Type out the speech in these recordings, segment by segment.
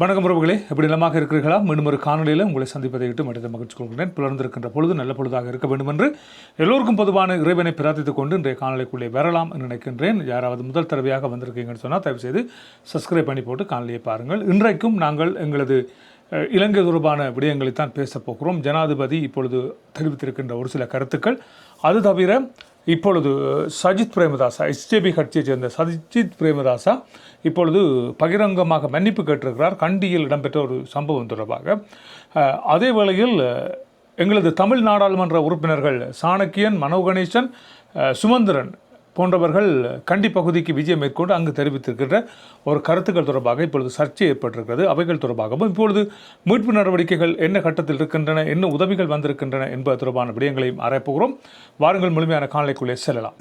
வணக்கம் உறவுகளே. எப்படி நலமாக இருக்கிறீர்களா? மீண்டும் ஒரு காணொலியில் உங்களை சந்திப்பதை விட்டு மனித மகிழ்ச்சி கொள்கிறேன். புலர்ந்திருக்கின்ற பொழுது நல்ல பொழுதாக இருக்க வேண்டும் என்று எல்லோருக்கும் பொதுவான இறைவனை பிரார்த்தித்துக் கொண்டு இன்றைய காணொலிக்குள்ளே வரலாம் என்று நினைக்கின்றேன். யாராவது முதல் தடவையாக வந்திருக்கீங்கன்னு சொன்னால் தயவு செய்து சப்ஸ்கிரைப் பண்ணி போட்டு காணொலியை பாருங்கள். இன்றைக்கும் நாங்கள் எங்களது இலங்கை தொடர்பான விடயங்களைத்தான் பேசப் போகிறோம். ஜனாதிபதி இப்பொழுது தெரிவித்திருக்கின்ற ஒரு சில கருத்துக்கள். அது தவிர இப்பொழுது சஜித் பிரேமதாசா எஸ்ஜேபி கட்சியைச் சேர்ந்த சஜித் பிரேமதாசா இப்பொழுது பகிரங்கமாக மன்னிப்பு கேட்டிருக்கிறார். கண்டியில் இடம்பெற்ற ஒரு சம்பவம் தொடர்பாக. அதே வேளையில் எங்களது தமிழ் நாடாளுமன்ற உறுப்பினர்கள் சாணக்கியன் மனோ கணேசன் சுமந்திரன் போன்றவர்கள் கண்டி பகுதிக்கு விஜயம் மேற்கொண்டு அங்கு தெரிவித்திருக்கின்ற ஒரு கருத்துக்கள் தொடர்பாக இப்பொழுது சர்ச்சை ஏற்பட்டிருக்கிறது. அவைகள் தொடர்பாகவும் இப்பொழுது மீட்பு நடவடிக்கைகள் என்ன கட்டத்தில் இருக்கின்றன என்ன உதவிகள் வந்திருக்கின்றன என்பது தொடர்பான விடயங்களையும் ஆராயப்போகிறோம் வாருங்கள் முழுமையான காணொலிக்குள்ளே செல்லலாம்.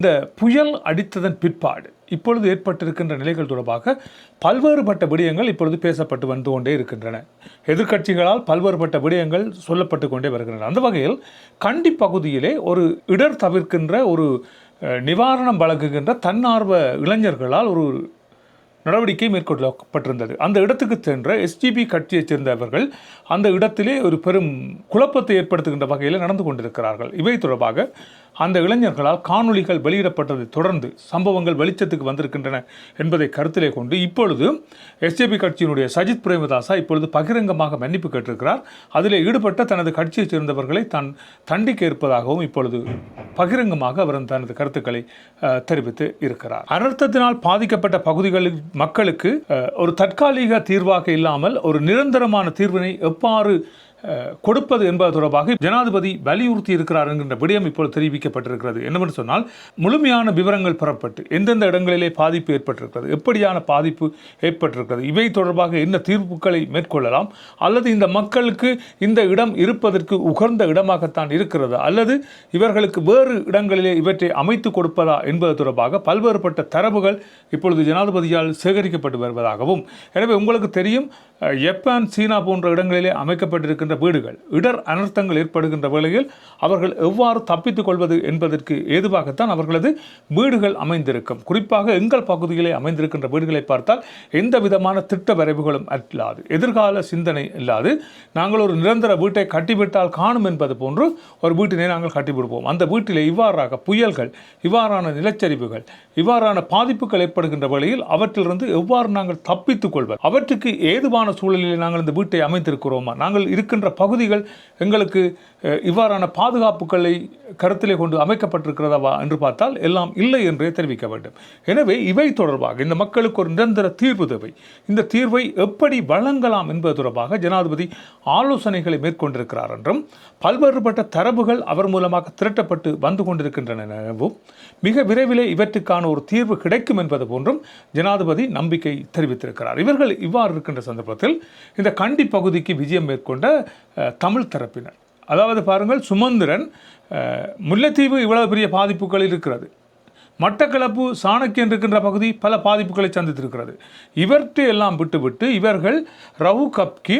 இந்த புயல் அடித்ததன் பிற்பாடு இப்பொழுது ஏற்பட்டிருக்கின்ற நிலைகள் தொடர்பாக பல்வேறுபட்ட விடயங்கள் இப்பொழுது பேசப்பட்டு வந்து கொண்டே இருக்கின்றன. எதிர்க்கட்சிகளால் பல்வேறுபட்ட விடயங்கள் சொல்லப்பட்டு கொண்டே வருகின்றன. அந்த வகையில் கண்டி பகுதியிலே ஒரு இடர் தவிர்க்கின்ற ஒரு நிவாரணம் வழங்குகின்ற தன்னார்வ இளைஞர்களால் ஒரு நடவடிக்கை மேற்கொள்ளப்பட்டிருந்தது. அந்த இடத்துக்கு சென்ற எஸ்டிபி கட்சியைச் சேர்ந்தவர்கள் அந்த இடத்திலே ஒரு பெரும் குழப்பத்தை ஏற்படுத்துகின்ற வகையில் நடந்து கொண்டிருக்கிறார்கள். இவை தொடர்பாக அந்த இளைஞர்களால் காணொளிகள் வெளியிடப்பட்டதை தொடர்ந்து சம்பவங்கள் வெளிச்சத்துக்கு வந்திருக்கின்றன என்பதை கருத்திலே கொண்டு இப்பொழுது எஸ்ஜேபி கட்சியினுடைய சஜித் பிரேமதாசா இப்பொழுது பகிரங்கமாக மன்னிப்பு கேட்டிருக்கிறார். அதில் ஈடுபட்ட தனது கட்சியைச் சேர்ந்தவர்களை தான் தண்டிக்க இருப்பதாகவும் இப்பொழுது பகிரங்கமாக அவர் தனது கருத்துக்களை தெரிவித்து இருக்கிறார். அனர்த்தத்தினால் பாதிக்கப்பட்ட பகுதிகளில் மக்களுக்கு ஒரு தற்காலிக தீர்வாக இல்லாமல் ஒரு நிரந்தரமான தீர்வினை எவ்வாறு கொடுப்பது என்பது தொடர்பாக ஜனாதிபதி வலியுறுத்தி இருக்கிறார் என்கின்ற விடயம் இப்போது தெரிவிக்கப்பட்டிருக்கிறது. என்னவென்று சொன்னால் முழுமையான விவரங்கள் பெறப்பட்டு எந்தெந்த இடங்களிலே பாதிப்பு ஏற்பட்டிருக்கிறது எப்படியான பாதிப்பு ஏற்பட்டிருக்கிறது இவை தொடர்பாக என்ன தீர்ப்புகளை மேற்கொள்ளலாம் அல்லது இந்த மக்களுக்கு இந்த இடம் இருப்பதற்கு உகந்த இடமாகத்தான் இருக்கிறது அல்லது இவர்களுக்கு வேறு இடங்களிலே இவற்றை அமைத்து கொடுப்பதா என்பது தொடர்பாக பல்வேறுபட்ட தரவுகள் இப்பொழுது ஜனாதிபதியால் சேகரிக்கப்பட்டு வருவதாகவும் எனவே உங்களுக்கு தெரியும் ஜப்பான் சீனா போன்ற இடங்களிலே அமைக்கப்பட்டிருக்கின்ற வீடுகள் இடர் அனர்த்தங்கள் ஏற்படுகின்ற வேளையில் அவர்கள் எவ்வாறு தப்பித்துக் கொள்வது என்பதற்கு ஏதுவாகத்தான் அவர்களது வீடுகள் அமைந்திருக்கும். குறிப்பாக எங்கள் பகுதியிலே அமைந்திருக்கின்ற வீடுகளை பார்த்தால் எந்த விதமான திட்ட வரைவுகளும் இல்லாது எதிர்கால சிந்தனை இல்லாது நாங்கள் ஒரு நிரந்தர வீட்டை கட்டிவிட்டால் காணும் என்பது போன்று ஒரு வீட்டினை நாங்கள் கட்டிவிடுவோம். அந்த வீட்டிலே இவ்வாறாக புயல்கள் இவ்வாறான நிலச்சரிவுகள் இவ்வாறான பாதிப்புகள் ஏற்படுகின்ற வேளையில் அவற்றிலிருந்து எவ்வாறு நாங்கள் தப்பித்துக் கொள்வது அவற்றுக்கு ஏதுவான சூழலில் நாங்கள் இந்த வீட்டை அமைத்திருக்கிறோமா? நாங்கள் இருக்கின்ற பகுதிகள் எங்களுக்கு இவ்வாறான பாதுகாப்புகளை கருத்திலே கொண்டு அமைக்கப்பட்டிருக்கிறதாவா என்று பார்த்தால் எல்லாம் இல்லை என்றே தெரிவிக்க வேண்டும். எனவே இவை தொடர்பாக இந்த மக்களுக்கு ஒரு நிரந்தர தீர்வு தேவை. இந்த தீர்வை எப்படி வழங்கலாம் என்பது தொடர்பாக ஜனாதிபதி ஆலோசனைகளை மேற்கொண்டிருக்கிறார் என்றும் பல்வேறுபட்ட தரவுகள் அவர் மூலமாக திரட்டப்பட்டு வந்து கொண்டிருக்கின்றன எனவும் மிக விரைவிலே இவற்றுக்கான ஒரு தீர்வு கிடைக்கும் என்பது போன்றும் ஜனாதிபதி நம்பிக்கை தெரிவித்திருக்கிறார். இவர்கள் இவ்வாறு இருக்கின்ற சந்தர்ப்பத்தில் இந்த கண்டி பகுதிக்கு விஜயம் மேற்கொண்ட தமிழ் தரப்பினர். அதாவது பாருங்கள் சுமந்திரன் முல்லைத்தீவு இவ்வளவு பெரிய பாதிப்புகள் இருக்கிறது. மட்டக்களப்பு சாணக்கியன் இருக்கின்ற பகுதி பல பாதிப்புகளை சந்தித்திருக்கிறது. இவற்றை எல்லாம் விட்டுவிட்டு இவர்கள் ரவு கப்கி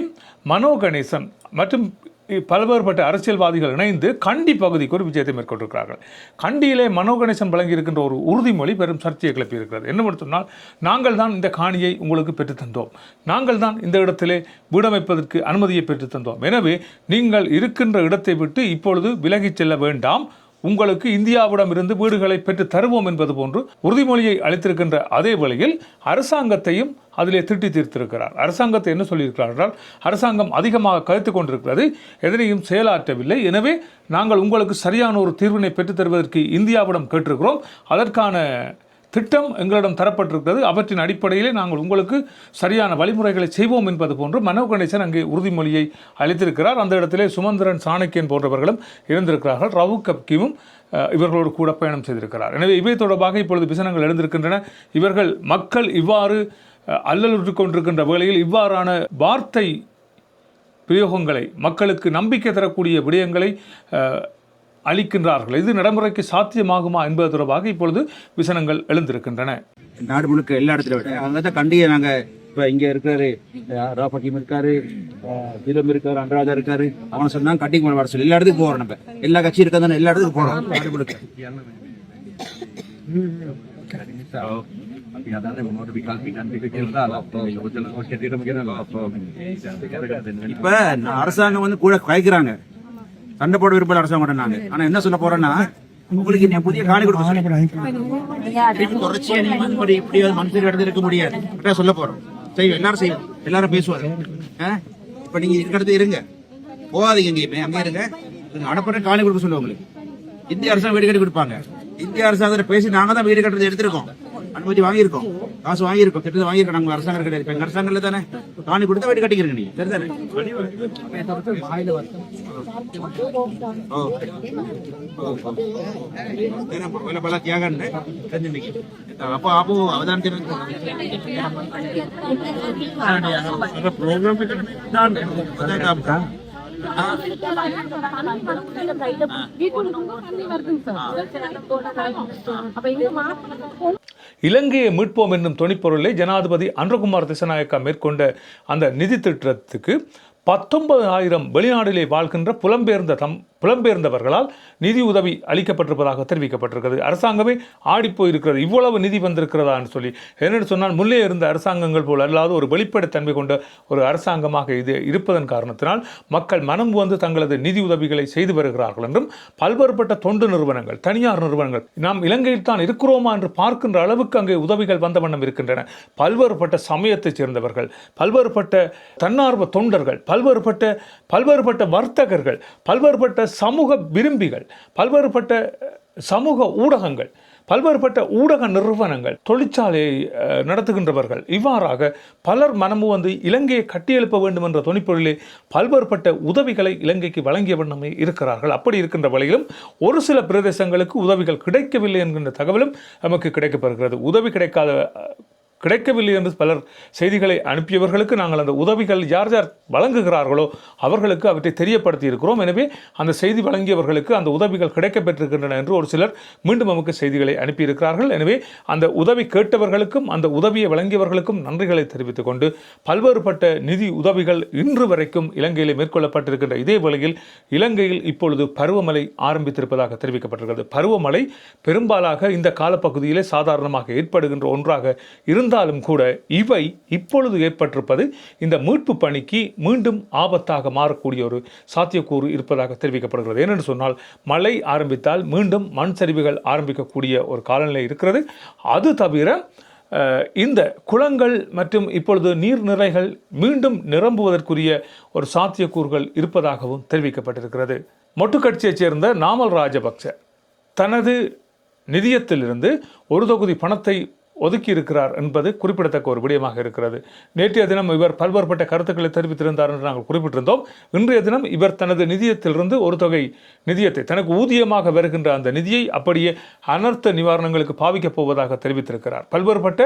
மனோ கணேசன் மற்றும் பல்வேறுபட்ட அரசியல்வாதிகள் இணைந்து கண்டி பகுதிக்கு ஒரு விஜயத்தை மேற்கொண்டிருக்கிறார்கள். கண்டியிலே மனோகணேசன் வழங்கியிருக்கின்ற ஒரு உறுதிமொழி பெரும் சர்ச்சையை கிளப்பியிருக்கிறது. என்ன சொன்னால் நாங்கள் தான் இந்த காணியை உங்களுக்கு பெற்றுத் தந்தோம். நாங்கள் தான் இந்த இடத்திலே வீடமைப்பதற்கு அனுமதியை பெற்றுத் தந்தோம். எனவே நீங்கள் இருக்கின்ற இடத்தை விட்டு இப்பொழுது விலகிச் செல்ல வேண்டாம். உங்களுக்கு இந்தியாவிடம் இருந்து வீடுகளை பெற்று தருவோம் என்பது போன்று உறுதிமொழியை அளித்திருக்கின்ற அதே வழியில் அரசாங்கத்தையும் அதிலே திட்டி தீர்த்திருக்கிறார். அரசாங்கத்தை என்ன சொல்லியிருக்கிறார் என்றால் அரசாங்கம் அதிகமாக கருத்து கொண்டிருக்கிறது எதனையும் செயலாற்றவில்லை. எனவே நாங்கள் உங்களுக்கு சரியான ஒரு தீர்வினை பெற்றுத் தருவதற்கு இந்தியாவிடம் கேட்டிருக்கிறோம். அதற்கான திட்டம் எங்களிடம் தரப்பட்டிருக்கிறது. அவற்றின் அடிப்படையிலே நாங்கள் உங்களுக்கு சரியான வழிமுறைகளை செய்வோம் என்பது போன்று மனோ கணேசன் அங்கே உறுதிமொழியை அளித்திருக்கிறார். அந்த இடத்திலே சுமந்திரன் சாணக்கியன் போன்றவர்களும் இருந்திருக்கிறார்கள். ரவு கப்கியும் இவர்களோடு கூட பயணம் செய்திருக்கிறார். எனவே இவை தொடர்பாக இப்பொழுது விசனங்கள் எழுந்திருக்கின்றன. இவர்கள் மக்கள் இவ்வாறு அல்லலுற்று கொண்டிருக்கின்ற வேளையில் இவ்வாறான வார்த்தை பிரயோகங்களை மக்களுக்கு நம்பிக்கை தரக்கூடிய விடயங்களை அளிக்கின்றார்கள். இது நடைமுறைக்கு சாத்தியமாகுமா என்பது தொடர்பாக இப்பொழுது விசனங்கள் எழுந்திருக்கின்றன. நாடு முழுக்க எல்லா இடத்துல விட அங்கே தான் நாங்க இப்ப இங்க இங்கே இருக்காரு ராபக்கீம் இருக்காரு திலம் இருக்காரு அன்ராஜா இருக்காரு அவனை சொன்னா கட்டிங் பண்ண வர சொல்லி எல்லா இடத்துக்கும் போறோம் நம்ம. எல்லா கட்சியும் இருக்கா எல்லா இடத்துக்கும் போறோம் நாடு முழுக்க. இப்ப அரசாங்கம் வந்து கூட குறைக்கிறாங்க. சண்டை போட விருப்பம் அரசாங்கம் நாங்க. ஆனா என்ன சொல்ல போறேன்னா உங்களுக்கு நான் புதிய காணி கொடுக்க சொல்லி. தொடர்ச்சியா நீங்க வந்து இப்படி இப்படி மனுஷர் இடத்துல இருக்க முடியாது. அதான் சொல்ல போறோம். செய்வோம் எல்லாரும் செய்வோம். எல்லாரும் பேசுவாங்க. ஆ? இப்ப நீங்க இருக்க இருங்க. போகாதீங்க எங்கேயுமே. அங்கே இருங்க. அனுப்புற காணி கொடுக்க சொல்லுவோம் உங்களுக்கு. இந்திய அரசாங்கம் வீடு கட்டி கொடுப்பாங்க. இந்திய அரசாங்கத்தில் பேசி நாங்க தான் வீடு கட்டுறது எடுத்திருக்கோம். அனுமதி வாங்கியிருக்கோம். காசு வாங்கியிருக்கோம். திட்டத்தை வாங்கியிருக்கோம். நாங்க அரசாங்கம் கிடையாது இப்ப எங்க அரசாங்கத்துல தானே? காணி கொடுத்தா வீடு கட்டிக்கிறீங்க நீங்க. சரிதானே ஓ. ஓ, ஓ. ஏன்னா, பல பல தியாகம் இலங்கையை மீட்போம் என்னும் துணிப்பொருளை ஜனாதிபதி அன்றகுமார் திசநாயக்கா மேற்கொண்ட அந்த நிதி திட்டத்துக்கு பத்தொன்பது ஆயிரம் வெளிநாட்டிலே வாழ்கின்ற புலம்பெயர்ந்த தம் புலம்பெயர்ந்தவர்களால் நிதி உதவி அளிக்கப்பட்டிருப்பதாக தெரிவிக்கப்பட்டிருக்கிறது. அரசாங்கமே ஆடிப்போயிருக்கிறது இவ்வளவு நிதி வந்திருக்கிறதான்னு சொல்லி என்னென்னு சொன்னால் முன்னே இருந்த அரசாங்கங்கள் போல் அல்லாத ஒரு வெளிப்படைத்தன்மை கொண்ட ஒரு அரசாங்கமாக இது இருப்பதன் காரணத்தினால் மக்கள் மனம் வந்து தங்களது நிதி உதவிகளை செய்து வருகிறார்கள் என்றும் பல்வேறுபட்ட தொண்டு நிறுவனங்கள் தனியார் நிறுவனங்கள் நாம் இலங்கையில் தான் இருக்கிறோமா என்று பார்க்கின்ற அளவுக்கு அங்கே உதவிகள் வந்த வண்ணம் இருக்கின்றன. பல்வேறுபட்ட சமயத்தைச் சேர்ந்தவர்கள் பல்வேறுபட்ட தன்னார்வ தொண்டர்கள் பல்வேறுபட்ட பல்வேறுபட்ட வர்த்தகர்கள் பல்வேறுபட்ட சமூக விரும்பிகள் பல்வேறுபட்ட சமூக ஊடகங்கள் பல்வேறுபட்ட ஊடக நிறுவனங்கள் தொழிற்சாலை நடத்துகின்றவர்கள் இவ்வாறாக பலர் மனமு வந்து இலங்கையை கட்டியெழுப்ப வேண்டும் என்ற துணிப்பொருளிலே பல்வேறுபட்ட உதவிகளை இலங்கைக்கு வழங்கிய வண்ணமே இருக்கிறார்கள். அப்படி இருக்கின்ற வழியிலும் ஒரு சில பிரதேசங்களுக்கு உதவிகள் கிடைக்கவில்லை என்கின்ற தகவலும் நமக்கு கிடைக்கப்பெறுகிறது உதவி கிடைக்காத கிடைக்கவில்லை என்று பலர் செய்திகளை அனுப்பியவர்களுக்கு நாங்கள் அந்த உதவிகள் யார் யார் வழங்குகிறார்களோ அவர்களுக்கு அவற்றை தெரியப்படுத்தி இருக்கிறோம் எனவே அந்த செய்தி வழங்கியவர்களுக்கு அந்த உதவிகள் கிடைக்கப்பெற்றிருக்கின்றன என்று ஒரு சிலர் மீண்டும் நமக்கு செய்திகளை அனுப்பியிருக்கிறார்கள். எனவே அந்த உதவி கேட்டவர்களுக்கும் அந்த உதவியை வழங்கியவர்களுக்கும் நன்றிகளை தெரிவித்துக் கொண்டு பல்வேறுபட்ட நிதி உதவிகள் இன்று வரைக்கும் இலங்கையில் மேற்கொள்ளப்பட்டிருக்கின்ற இதே வேளையில் இலங்கையில் இப்பொழுது பருவமழை ஆரம்பித்திருப்பதாக தெரிவிக்கப்பட்டிருக்கிறது. பருவமழை பெரும்பாலாக இந்த காலப்பகுதியிலே சாதாரணமாக ஏற்படுகின்ற ஒன்றாக இருந்தாலும் கூட இவை இப்பொழுது ஏற்பட்டிருப்பது இந்த மீட்பு பணிக்கு மீண்டும் ஆபத்தாக மாறக்கூடிய ஒரு சாத்தியக்கூறு இருப்பதாக தெரிவிக்கப்படுகிறது. ஏனென்று சொன்னால் மழை ஆரம்பித்தால் மீண்டும் மண் சரிவுகள் ஆரம்பிக்கக்கூடிய ஒரு காலநிலை இருக்கிறது. அது தவிர இந்த குளங்கள் மற்றும் இப்பொழுது நீர்நிலைகள் மீண்டும் நிரம்புவதற்குரிய ஒரு சாத்தியக்கூறுகள் இருப்பதாகவும் தெரிவிக்கப்பட்டிருக்கிறது. மொட்டுக்கட்சியைச் சேர்ந்த நாமல் ராஜபக்ச தனது நிதியத்திலிருந்து ஒரு தொகுதி பணத்தை ஒதுக்கி இருக்கிறார் என்பது குறிப்பிடத்தக்க ஒரு விடயமாக இருக்கிறது. நேற்றைய தினம் இவர் பல்வேறுபட்ட கருத்துக்களை தெரிவித்திருந்தார் என்று நாங்கள் குறிப்பிட்டிருந்தோம். இன்றைய தினம் இவர் தனது நிதியத்திலிருந்து ஒரு தொகை நிதியத்தை தனக்கு ஊதியமாக வருகின்ற அந்த நிதியை அப்படியே அனர்த்த நிவாரணங்களுக்கு பாவிக்கப் போவதாக தெரிவித்திருக்கிறார். பல்வேறுபட்ட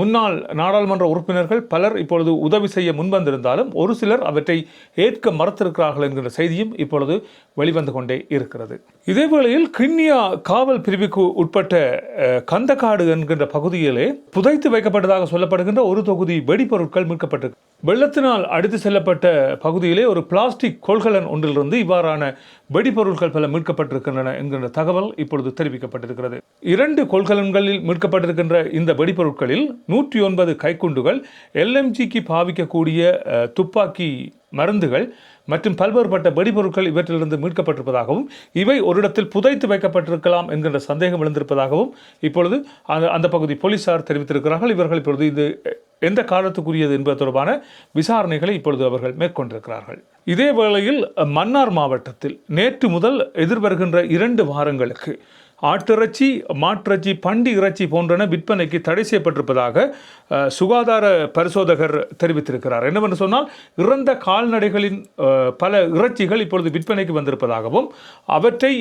முன்னாள் நாடாளுமன்ற உறுப்பினர்கள் பலர் இப்பொழுது உதவி செய்ய முன்வந்திருந்தாலும் ஒரு சிலர் அவற்றை ஏற்க மறுத்திருக்கிறார்கள் என்கிற செய்தியும் இப்பொழுது வெளிவந்து கொண்டே இருக்கிறது. இதேவேளையில் கிண்ணியா காவல் பிரிவுக்கு உட்பட்ட கந்தக்காடு என்கின்ற பகுதியில் புதைத்து வைக்கப்பட்டதாக சொல்லப்படுகின்ற ஒரு தொகுதி வெடிபொருட்கள் மீட்கப்பட்டிருக்கு. வெள்ளத்தினால் அடித்து செல்லப்பட்ட பகுதியிலே ஒரு பிளாஸ்டிக் கொள்கலன் ஒன்றிலிருந்து இவ்வாறான வெடிபொருட்கள் பல மீட்கப்பட்டிருக்கின்றன என்கின்ற தகவல் இப்பொழுது தெரிவிக்கப்பட்டிருக்கிறது. இரண்டு கொள்கலன்களில் மீட்கப்பட்டிருக்கின்ற இந்த வெடிபொருட்களில் நூற்றி ஒன்பது கைக்குண்டுகள் எல்எம்ஜிக்கு பாவிக்கக்கூடிய துப்பாக்கி மருந்துகள் மற்றும் பல்வேறுபட்ட வெடிபொருட்கள் இவற்றிலிருந்து மீட்கப்பட்டிருப்பதாகவும் இவை ஒரு இடத்தில் புதைத்து வைக்கப்பட்டிருக்கலாம் என்கின்ற சந்தேகம் எழுந்திருப்பதாகவும் இப்பொழுது அந்த அந்த பகுதி போலீசார் தெரிவித்திருக்கிறார்கள். இவர்கள் இப்பொழுது இது எந்த காலத்துக்குரியது என்பது தொடர்பான விசாரணைகளை இப்பொழுது அவர்கள் மேற்கொண்டிருக்கிறார்கள். இதே வேளையில் மன்னார் மாவட்டத்தில் நேற்று முதல் எதிர்வருகின்ற இரண்டு வாரங்களுக்கு ஆட்டிறைச்சி மாட்டிறைச்சி பண்டி இறைச்சி போன்றன விற்பனைக்கு தடை செய்யப்பட்டிருப்பதாக சுகாதார பரிசோதகர் தெரிவித்திருக்கிறார். என்னவென்று சொன்னால் இறந்த கால்நடைகளின் பல இறைச்சிகள் இப்பொழுது விற்பனைக்கு வந்திருப்பதாகவும் அவற்றை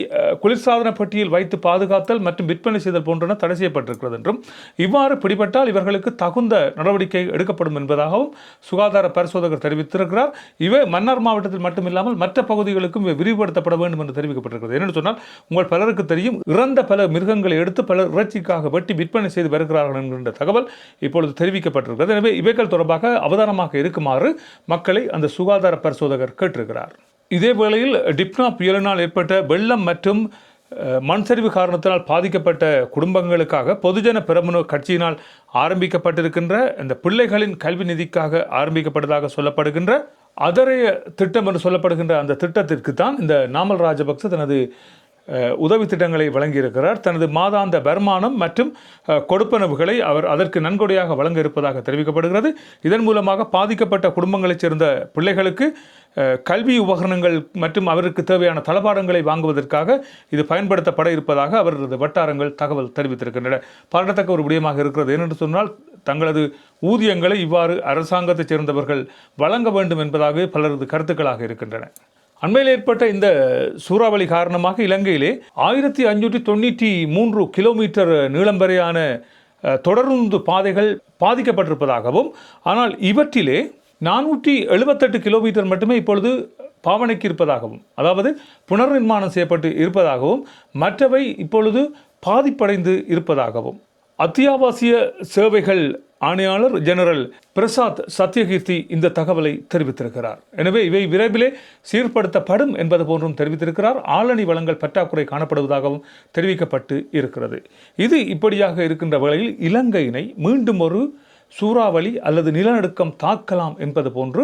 குளிர்சாதன பெட்டியில் வைத்து பாதுகாத்தல் மற்றும் விற்பனை செய்தல் போன்றன தடை செய்யப்பட்டிருக்கிறது என்றும் இவ்வாறு பிடிபட்டால் இவர்களுக்கு தகுந்த நடவடிக்கை எடுக்கப்படும் என்பதாகவும் சுகாதார பரிசோதகர் தெரிவித்திருக்கிறார். இவை மன்னார் மாவட்டத்தில் மட்டுமில்லாமல் மற்ற பகுதிகளுக்கும் விரிவுபடுத்தப்பட வேண்டும் என்று தெரிவிக்கப்பட்டிருக்கிறது. என்னென்னு சொன்னால் உங்கள் பலருக்கு தெரியும் இறந்த பல மிருகங்களை எடுத்து பலர் இறைச்சிக்காக வெட்டி விற்பனை செய்து வருகிறார்கள் என்கின்ற தகவல் இப்பொழுது தெரிவிக்கப்பட்டிருக்கிறது. எனவே இவைகள் தொடர்பாக அவதானமாக இருக்குமாறு மக்களை அந்த சுகாதார பரிசோதகர் கேட்டிருக்கிறார். இதே வேளையில் டிப்னா புயலினால் ஏற்பட்ட வெள்ளம் மற்றும் மண்சரிவு மண் சரிவு காரணத்தினால் பாதிக்கப்பட்ட குடும்பங்களுக்காக பொதுஜன பிரமுன கட்சியினால் ஆரம்பிக்கப்பட்டிருக்கின்ற இந்த பிள்ளைகளின் கல்வி நிதிக்காக ஆரம்பிக்கப்பட்டதாக சொல்லப்படுகின்ற அதரைய திட்டம் என்று சொல்லப்படுகின்ற அந்த திட்டத்திற்கு தான் இந்த நாமல் ராஜபக்ச தனது உதவி திட்டங்களை வழங்கியிருக்கிறார். தனது மாதாந்த வருமானம் மற்றும் கொடுப்பனவுகளை அவர் அதற்கு நன்கொடையாக வழங்க இருப்பதாக தெரிவிக்கப்படுகிறது. இதன் மூலமாக பாதிக்கப்பட்ட குடும்பங்களைச் சேர்ந்த பிள்ளைகளுக்கு கல்வி உபகரணங்கள் மற்றும் அவருக்கு தேவையான தளபாடங்களை வாங்குவதற்காக இது பயன்படுத்தப்பட இருப்பதாக அவரது வட்டாரங்கள் தகவல் தெரிவித்திருக்கின்றன. பாராட்டத்தக்க ஒரு விடயமாக இருக்கிறது. ஏனென்று சொன்னால் தங்களது ஊதியங்களை இவ்வாறு அரசாங்கத்தைச் சேர்ந்தவர்கள் வழங்க வேண்டும் என்பதாக பலரது கருத்துக்களாக இருக்கின்றன. அண்மையில் ஏற்பட்ட இந்த சூறாவளி காரணமாக இலங்கையிலே ஆயிரத்தி ஐநூற்றி தொண்ணூற்றி மூன்று கிலோமீட்டர் நீளம் வரையான தொடருந்து பாதைகள் பாதிக்கப்பட்டிருப்பதாகவும் ஆனால் இவற்றிலே நானூற்றி எழுபத்தெட்டு கிலோமீட்டர் மட்டுமே இப்பொழுது பாவனைக்கு இருப்பதாகவும் அதாவது புனர்நிர்மாணம் செய்யப்பட்டு இருப்பதாகவும் மற்றவை இப்பொழுது பாதிப்படைந்து இருப்பதாகவும். அத்தியாவசிய சேவைகள் ஆணையாளர் ஜெனரல் பிரசாத் சத்யகீர்த்தி இந்த தகவலை தெரிவித்திருக்கிறார். எனவே இவை விரைவிலே சீர்படுத்தப்படும் என்பது போன்றும் தெரிவித்திருக்கிறார். ஆளணி வளங்கள் பற்றாக்குறை காணப்படுவதாகவும் தெரிவிக்கப்பட்டு இருக்கிறது. இது இப்படியாக இருக்கின்ற வேளையில் இலங்கையினை மீண்டும் ஒரு சூறாவளி அல்லது நிலநடுக்கம் தாக்கலாம் என்பது போன்று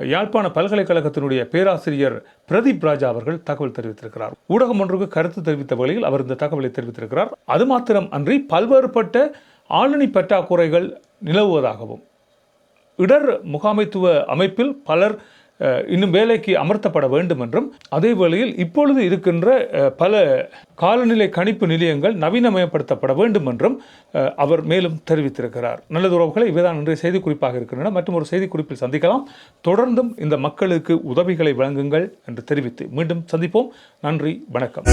யாழ்ப்பாண பல்கலைக்கழகத்தினுடைய பேராசிரியர் பிரதீப் ராஜா அவர்கள் தகவல் தெரிவித்திருக்கிறார். ஊடகம் ஒன்றுக்கு கருத்து தெரிவித்த வகையில் அவர் இந்த தகவலை தெரிவித்திருக்கிறார். அது மாத்திரம் அன்றி பல்வேறுபட்ட ஆளுநி பற்றாக்குறைகள் நிலவுவதாகவும் இடர் முகாமைத்துவ அமைப்பில் பலர் இன்னும் வேலைக்கு அமர்த்தப்பட வேண்டும் என்றும் அதே வேளையில் இப்பொழுது இருக்கின்ற பல காலநிலை கணிப்பு நிலையங்கள் நவீனமயப்படுத்தப்பட வேண்டும் என்றும் அவர் மேலும் தெரிவித்திருக்கிறார். நல்லது உறவுகளை இவைதான் இன்றைய செய்திக்குறிப்பாக இருக்கின்றன. மற்றும் ஒரு செய்திக்குறிப்பில் சந்திக்கலாம். தொடர்ந்தும் இந்த மக்களுக்கு உதவிகளை வழங்குங்கள் என்று தெரிவித்து மீண்டும் சந்திப்போம். நன்றி வணக்கம்.